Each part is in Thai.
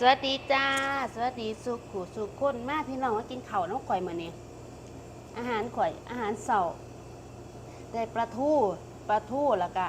สวัสดีจ้า สวัสดีสุขุสุขคนมาพี่น้องมากินข้าน้องข่อยมาเนี่ยอาหารข่อยอาหารเสาร์ได้ปลาทูปลาทูแล้วก็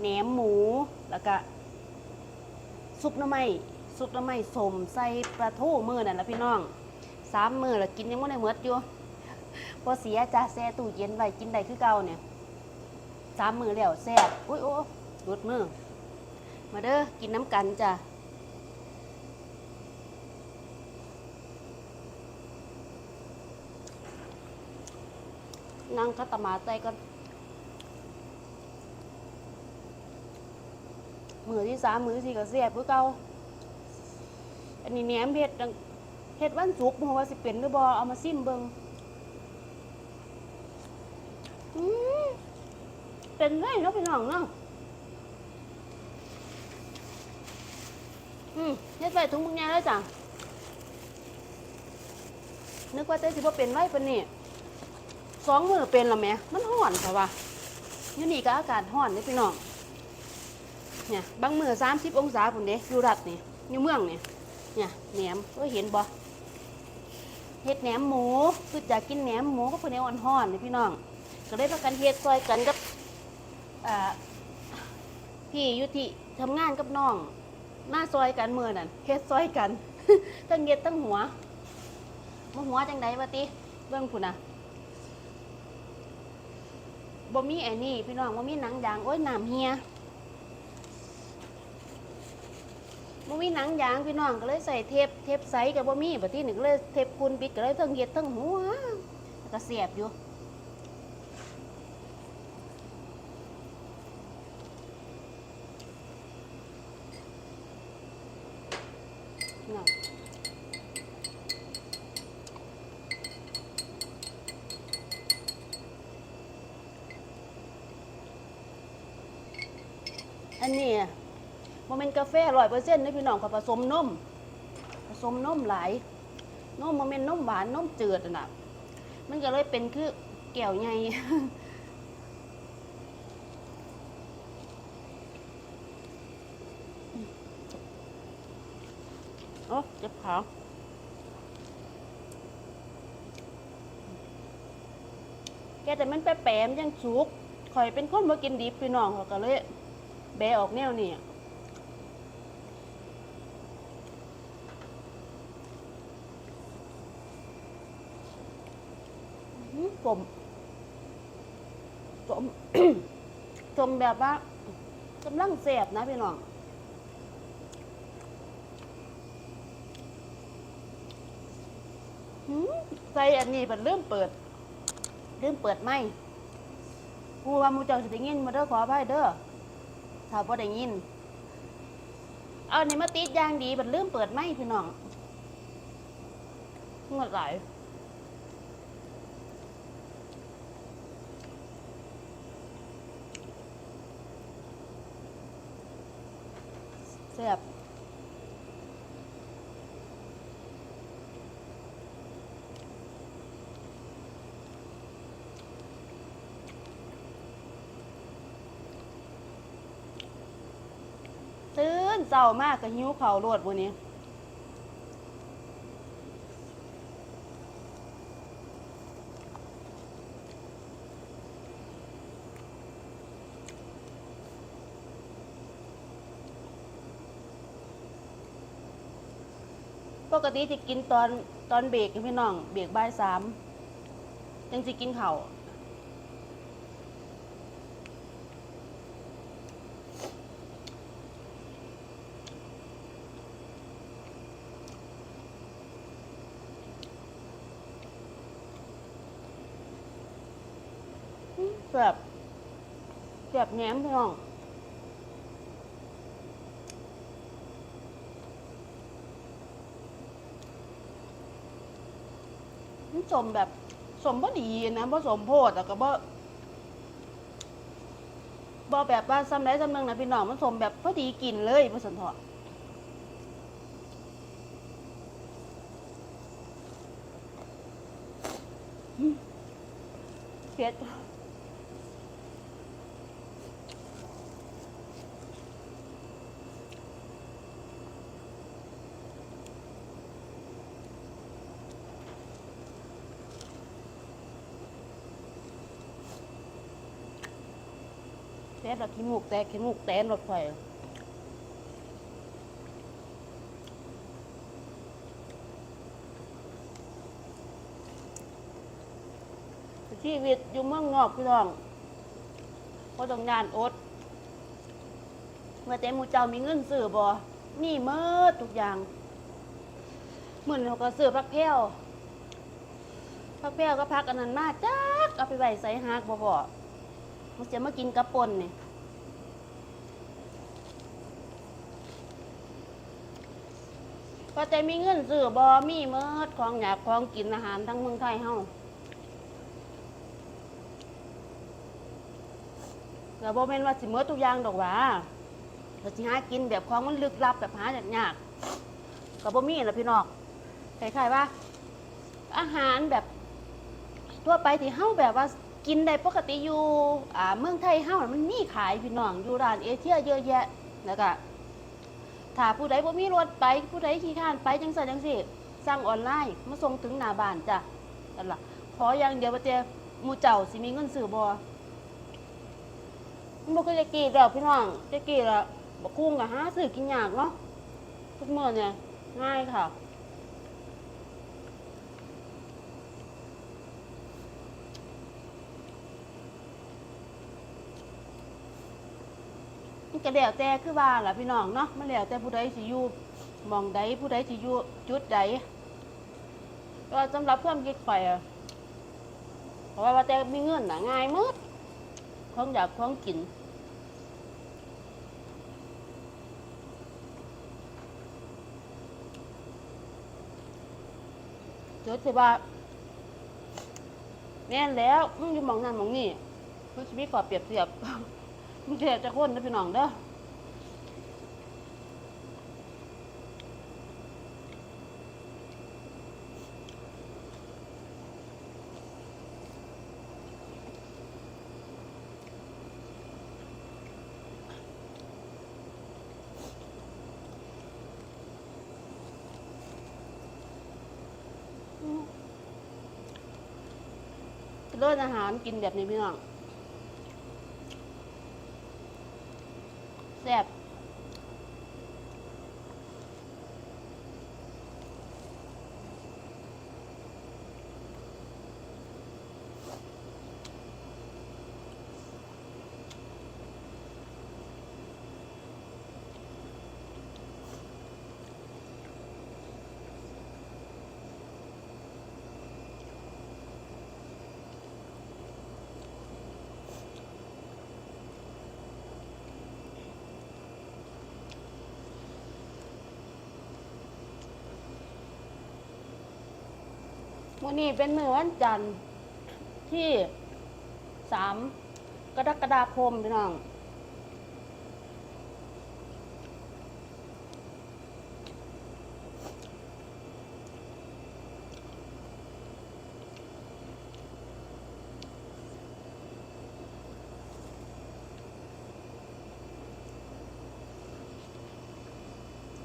แหนมหมูแล้วก็ซุปน้ำไม้ซุปน้ำไม้สมใส่ปลาทูมือนั่นละพี่น้องสามมือแล้วกินยังไม่ได้หมดอยู่พอเสียจ้าแซ่ตู้เย็นไว้กินได้คือเก่าเนี่ยสามมือแล้วแซ่บอุ้ยโอ้หลุดมือมาเด้อกินน้ำกันจ้า มาใจก่อนมือที่สามมือที่สี่ก็เสียบคือเก่าอันนี้แหนมเห็ดเห็ดวันสุกร์บ่ว่าสิเป็นหรือบ่เอามาซิมเบิงอืมเป็นไรเนาะพี่น้องเนาะอืมเฮ็ดใส่ถุงมึงแง่แล้วจ้ะนึกว่าแต่สิบ่เป็นไรปานนี้ สองมือเป็นและแม่มันห่อนแต่ว่าอยู่นี่ก็อากาศห่อนนี่พี่น้องเนี่ยบางมือสามสิบองศาปุ่นเด้อยู่รัดนี่อยู่เมืองนี่เนี่ยแหนมก็เห็นบ่เฮ็ดแหนมหมูคือจะกินแหนมหมูก็เป็นแนวอ่อนห่อนนี่พี่น้อง ก็ได้พากันเฮ็ดซอยกันกับอ่าพี่ยุติทำงานกับน้องหน้าซอยกันมือนั่นเฮ็ดซอยกันทั้งเฮ็ดทั้งหัวมาหัวจังไดวะติเบิ่งพุ่นน่ะ บ่มีไอ้นี่พี่น้องบ่มีหนังยางโอ้ยน้ำเฮียบ่มีหนังยางพี่น้องก็เลยใส่เทปเทปใสกับบ่มีบัดที่นี่ก็เลยเทปคุณปิดก็เลยทั้งเฮ็ดทั้งหัวแล้วก็เสียบอยู่พี่น้องอันนี้ บ่แม่นกาแฟ100%นะพี่น้องเขาผสมนม ผสมนมหลายนมบ่แม่นนมหวานนมจืดน่ะ มันก็เลยเป็นคือแก้วใหญ่โอ้เจ็บขาแกแต่มันแปรๆมันยังสุกข่อยเป็นคนบ่กินดิบพี่น้องเขาก็เลยแบออกแนวนี้อื้อหือ สมสมสมแบบว่ากำลังแสบนะพี่น้องหืมใส่อันนี้เป็นเริ่มเปิดเริ่มเปิดไหมกูว่ามูเจ้าสิได้ยินมาเด้อขออภัยเด้อถ้าบ่ได้ยิน เอาอันนี้มาติดยางดีเป็นเริ่มเปิดไหมพี่น้องงดไหลาย เสียบตื่นเจ้ามากก็หิวเขาวโลดวันนี้ ปกติจะกินตอนตอนเบรกพี่น้อง เบรกบ่ายสามจังสิกินเขาวแบบแบบแหนมพี่น้อง มันสมแบบสมบ่ดีนะบ่สมโพดแล้วก็บ่บ่แบบว่าซ้ำไรซ้ำนึงนะพี่น้องมันสมแบบพอดีกินเลยบ่สันทอเผ็ด แต่ละขี้มูกแตกขี้มูกแตนรถไฟชีวิตอยู่เมืองนอกพี่น้องก็ต้องงานอด เมื่อแต่มูเจ้ามีเงินซื้อบ่นี่เมิดทุกอย่าง เหมือนเขาก็ซื้อพักแพ้วพักแพ้วก็พักอันนั้นมาจักเอาไปไว้ใส่ฮักบ่บ่ มันจะมากินกระปนนี่พอแต่มีเงินซื้อบ่มีเมิดของอยากของกินอาหารทั้งเมืองไทยเฮาแล้วบ่แม่นว่าสิเมิดทุกอย่างดอกหว่าเราสิหากินแบบของมันลึกลับแบบหายากๆกับบ่มีนะพี่น้องคล้ายๆว่า อาหารแบบทั่วไปที่เฮาแบบว่า กินได้ปกติอยู่อ่าเมืองไทยเฮามันมีขายพี่น้องอยู่ร้านเอเชียเยอะแยะแล้วก็ถ้าผู้ใดบ่มีรถไปผู้ใดขี้ข้านไปจังซั่นจังซี่สั่งออนไลน์มาส่งถึงหน้าบ้านจ้ะนั่นล่ะขออย่างเดียวว่าแต่หมู่เจ้าสิมีเงินซื้อบ่บ่คือจะกี้แล้วพี่น้องจะกี้ละบกคุ้งกับหาซื้อกินยากเนาะทุกเมื่อเนี่ยง่ายค่ะ มันก็แล้วแต่คือว่าล่ะพี่น้องเนาะมันแล้วแต่ผู้ใดสิอยู่มองใดผู้ใดสิอยู่จุดใดก็สำหรับเพื่อนกิ๊กไฟอะเพราะว่าแต่มีเงินน่ะง่ายมืดของอยากของกินเจอสิว่าแม่นแล้วมึงอยู่มองนั่นมองนี่มันชีวิตก่อเปรียบเทียบ มึงเทียจะคนนะพี่น้องเด้อเลิศอาหารกินแบบนี้พี่น้องแซ่บันนี้เป็นมือวันจันทร์ที่สามกรกฎาคมพี่น้อง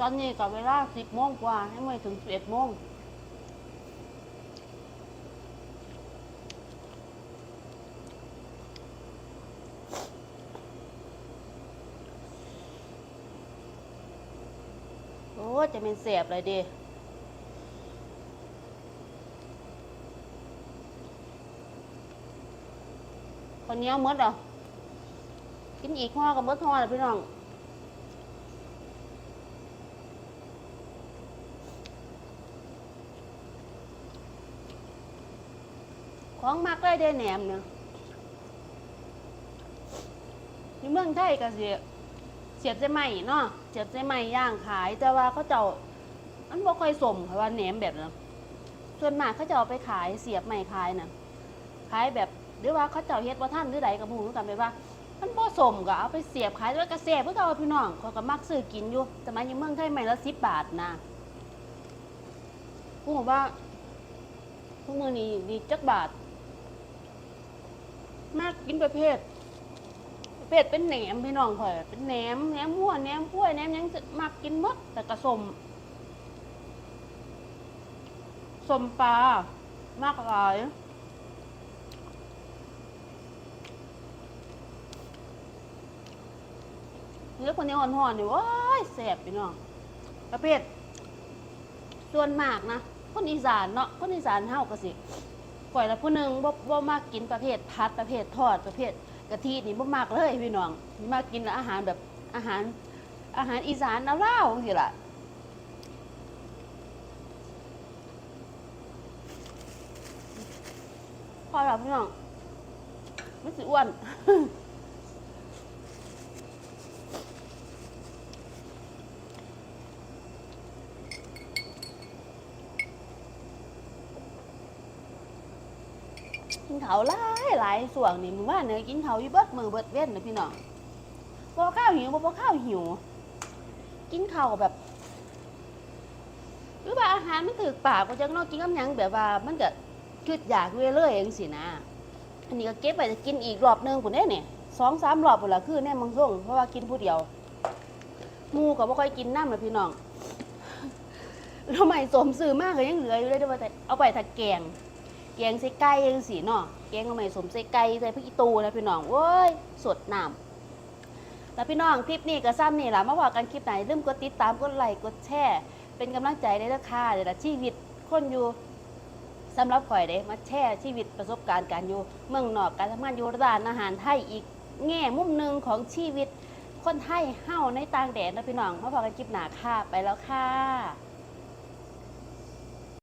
ตอนนี้ก็เวลาสิบโมงกว่าให้ไม่ถึงสิบเอ็ดโมง โอ้จะเป็นเสียบเลยดิคนเนี้ยมดเหรอกินอีกห่อกับมดห่อเลยพี่น้องของมักได้ได้แหนมเนี่ยอยู่เมืองไทยก็เสียเสียบใจใหมเนาะ เสียบใจใหม่ย่างขาย แต่ว่าเขาเจ้าอันบ่ค่อยสมค่ะว่าแหนมแบบนั้นส่วนมากเขาจะเอาไปขายเสียบใหม่ขายน่ะขายแบบหรือว่าเขาเจ้าเฮ็ดบ่ทันหรือใดก็บ่รู้กันไปว่า มันบ่สมก็เอาไปเสียบขายแล้วก็แซ่บเพื่อเอาพี่น้องเขาก็มักซื้อกินอยู่แต่มาอยู่เมืองไทยใหม่ละ10บบาทนะกูบอกว่าพวกมือนี้ดีจักบาท มากกินประเภท เภทเป็นแหนมพี่น้องข่อยเป็นแหนมแหนมหัวแหนมกล้วยแหนมหยังจะมากกินหมดแต่กระสมสมปลามากหลายเนื้อคนนี้อ่อนๆนี่ว้ายแสบพี่น้องประเภทส่วนมากนะคนอีสานเนาะคนอีสานเฮาก็สิปล่อยละผู้หนึ่งบ่บ่มากกินประเภทพัดประเภททอดประเภท กะทินี่บ่มากเลยพี่น้องมากกินอาหารแบบอาหารอาหารอีสานเอาเล่าสิล่ะพอแล้วพี่น้องไม่สิอ้วน กินเขาหลายหลายส่วงนี่มึงว่าเนื้อกินเขาอยู่เบิดมือเบิดเว้นนะพี่น้องพอข้าวหิวบ่พอข้าวหิว กินข้าวแบบหรือว่าอาหารมันถือปากก็จังนอกกินกับหยังแบบว่า มันก็คืออยากเรื่อยๆเองสินะอันนี้ก็เก็บไปจะกินอีกรอบนึงผมได้เนี่ยสองสามรอบหมดละคือแน่มังส่งเพราะว่ากินผู้เดียวมูก็บ่ค่อยกินน้ำเลยพี่น้องทำไมสมซื้อมากเลยยังเหลืออยู่เลยเดี๋ยแต่เอาไปถักแกง กงใส่ไก่ยังสีเนาะแกงทำไมสมใส่ไก่ใส่พริกอีตูนะพี่น้องโว้ยสดน้ำแล้วพี่น้องคลิปนี้ก็ซ้ำนี่แหละมาว่ากันคลิปไหนลืมกดติดตามกดไลค์กดแชร์เป็นกำลังใจได้ราคาเดี๋ยวละชีวิตคนอยู่สำหรับข่อยเด้มาแชร์ชีวิตประสบการณ์การอยู่เมืองนอกการทำงานอยู่ร้านอาหารไทยอีกแง่มุมหนึ่งของชีวิตคนไทยเฮ้าในต่างแดนนะพี่น้องมาพอกันคลิปหนาค่ะไปแล้วค่ะ